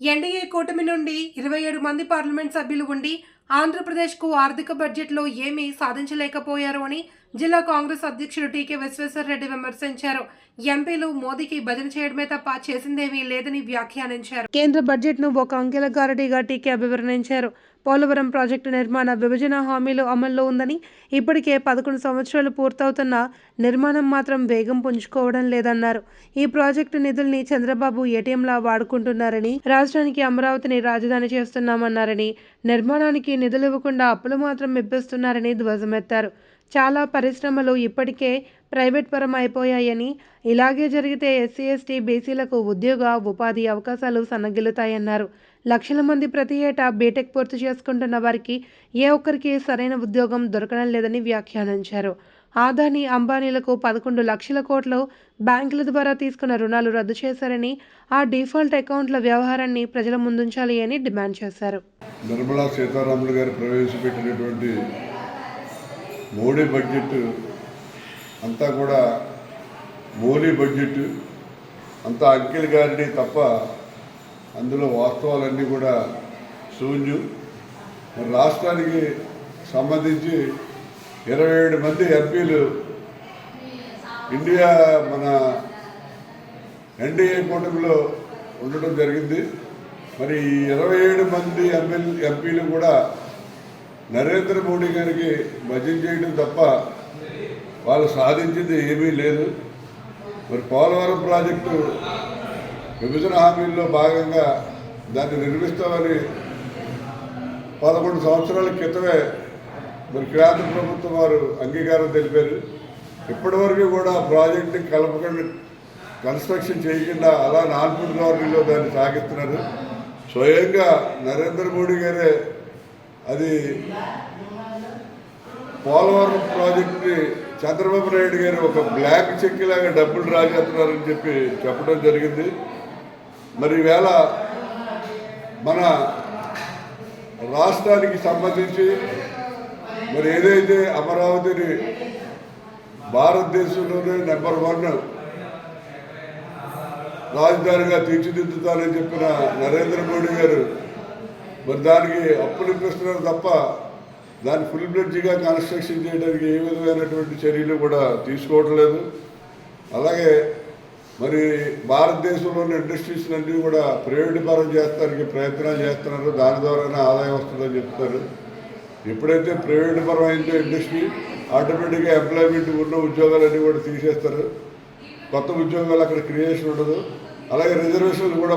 NDA కూటమి నుండి ఇరవై ఏడు మంది పార్లమెంట్ సభ్యులు ఉండి ఆంధ్రప్రదేశ్కు ఆర్థిక బడ్జెట్లో ఏమీ సాధించలేకపోయారు అని జిల్లా కాంగ్రెస్ అధ్యక్షుడు టీకే విశ్వేశ్వరరెడ్డి విమర్శించారు. ఎంపీలు మోదీకి భజన చేయడమే తప్ప చేసిందేమీ లేదని వ్యాఖ్యానించారు. కేంద్ర బడ్జెట్ను ఒక అంకెల గారడీగా టీకే అభివర్ణించారు. పోలవరం ప్రాజెక్టు నిర్మాణ విభజన హామీలు అమల్లో ఉందని ఇప్పటికే పదకొండు సంవత్సరాలు పూర్తవుతున్న నిర్మాణం మాత్రం వేగం పుంజుకోవడం లేదన్నారు. ఈ ప్రాజెక్టు నిధుల్ని చంద్రబాబు ఏటీఎంలా వాడుకుంటున్నారని రాష్ట్రానికి అమరావతిని రాజధాని చేస్తున్నామన్నారని నిర్మాణానికి నిధులు ఇవ్వకుండా అప్పులు మాత్రం ఇప్పిస్తున్నారని ధ్వజమెత్తారు. చాలా పరిశ్రమలు ఇప్పటికే ప్రైవేట్ పరం అయిపోయాయని ఇలాగే జరిగితే ఎస్సీ ఎస్టీ బీసీలకు ఉద్యోగ ఉపాధి అవకాశాలు సన్నగిల్లుతాయన్నారు. లక్షల మంది ప్రతి ఏటా బీటెక్ పూర్తి చేసుకుంటున్న వారికి ఏ ఒక్కరికి సరైన ఉద్యోగం దొరకడం లేదని వ్యాఖ్యానించారు. ఆదాని అంబానీలకు పదకొండు లక్షల కోట్లు బ్యాంకుల ద్వారా తీసుకున్న రుణాలు రద్దు చేశారని ఆ డిఫాల్ట్ అకౌంట్ల వ్యవహారాన్ని ప్రజల ముందుంచాలి అని డిమాండ్ చేశారు. నిర్మలా సీతారామన్ గారు ప్రవేశపెట్టినటువంటి మోడీ బడ్జెట్ అంతా కూడా మోడీ బడ్జెట్ అంతా అంకిల్ గారిని తప్ప అందులో వాస్తవాలన్నీ కూడా శూన్యం. మరి రాష్ట్రానికి సంబంధించి ఇరవై ఏడు మంది ఎంపీలు ఇండియా మన ఎన్డీఏ కూటమిలో ఉండటం జరిగింది. మరి ఇరవై ఏడు మంది ఎమ్మెల్యే ఎంపీలు కూడా నరేంద్ర మోడీ గారికి భజన చేయడం తప్ప వాళ్ళు సాధించింది ఏమీ లేదు. మరి పోలవరం ప్రాజెక్టు విభజన హామీల్లో భాగంగా దాన్ని నిర్మిస్తామని పదకొండు సంవత్సరాల క్రితమే మరి కేంద్ర ప్రభుత్వం వారు అంగీకారం తెలిపారు. ఇప్పటివరకు కూడా ప్రాజెక్టుని కలపకుండా కన్స్ట్రక్షన్ చేయకుండా అలా నాన్పుడ్ ధోరణిలో దాన్ని సాగిస్తున్నారు. స్వయంగా నరేంద్ర మోడీ గారే అది పోలవరం ప్రాజెక్టుని చంద్రబాబు నాయుడు గారు ఒక బ్లాక్ చెక్ లాగా డబ్బులు డ్రా చేస్తున్నారని చెప్పి చెప్పడం జరిగింది. మరి ఈవేళ మన రాష్ట్రానికి సంబంధించి మరి ఏదైతే అమరావతిని భారతదేశంలోనే నెంబర్ వన్ రాజధానిగా తీర్చిదిద్దుతానని చెప్పిన నరేంద్ర మోడీ గారు మరి దానికి అప్పులు ఇప్పిస్తున్నారు తప్ప దాన్ని ఫుల్ బ్లెడ్జ్గా కన్స్ట్రక్షన్ చేయడానికి ఏ విధమైనటువంటి చర్యలు కూడా తీసుకోవట్లేదు అలాగే మరి భారతదేశంలోని ఇండస్ట్రీస్ అన్నీ కూడా ప్రైవేట్ పరం చేస్తానికి ప్రయత్నాలు చేస్తున్నారు. దాని ద్వారానే ఆదాయం వస్తుందని చెప్తారు ఎప్పుడైతే ప్రైవేట్ పరం అయిందో ఇండస్ట్రీ ఆటోమేటిక్గా ఎంప్లాయ్మెంట్ ఉన్న ఉద్యోగాలన్నీ కూడా తీసేస్తారు. కొత్త ఉద్యోగాలు అక్కడ క్రియేషన్ ఉండదు. అలాగే రిజర్వేషన్లు కూడా